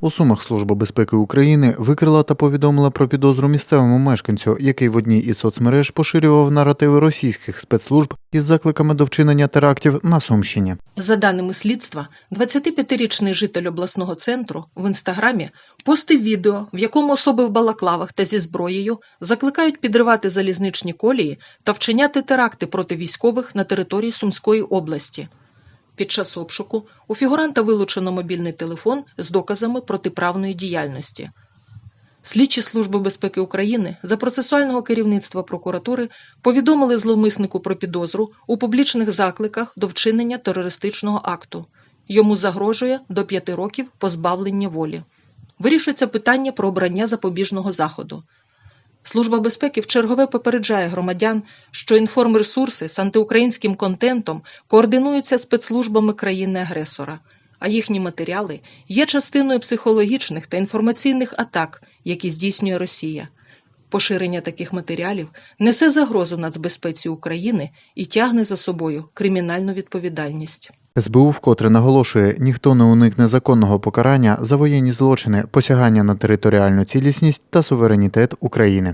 У Сумах Служба безпеки України викрила та повідомила про підозру місцевому мешканцю, який в одній із соцмереж поширював наративи російських спецслужб із закликами до вчинення терактів на Сумщині. За даними слідства, 25-річний житель обласного центру в інстаграмі постив відео, в якому особи в балаклавах та зі зброєю закликають підривати залізничні колії та вчиняти теракти проти військових на території Сумської області. Під час обшуку у фігуранта вилучено мобільний телефон з доказами протиправної діяльності. Слідчі Служби безпеки України за процесуального керівництва прокуратури повідомили зловмиснику про підозру у публічних закликах до вчинення терористичного акту. Йому загрожує до п'яти років позбавлення волі. Вирішується питання про обрання запобіжного заходу. Служба безпеки вчергове попереджає громадян, що інформресурси з антиукраїнським контентом координуються спецслужбами країни-агресора, а їхні матеріали є частиною психологічних та інформаційних атак, які здійснює Росія. Поширення таких матеріалів несе загрозу нацбезпеці України і тягне за собою кримінальну відповідальність. СБУ вкотре наголошує, ніхто не уникне законного покарання за воєнні злочини, посягання на територіальну цілісність та суверенітет України.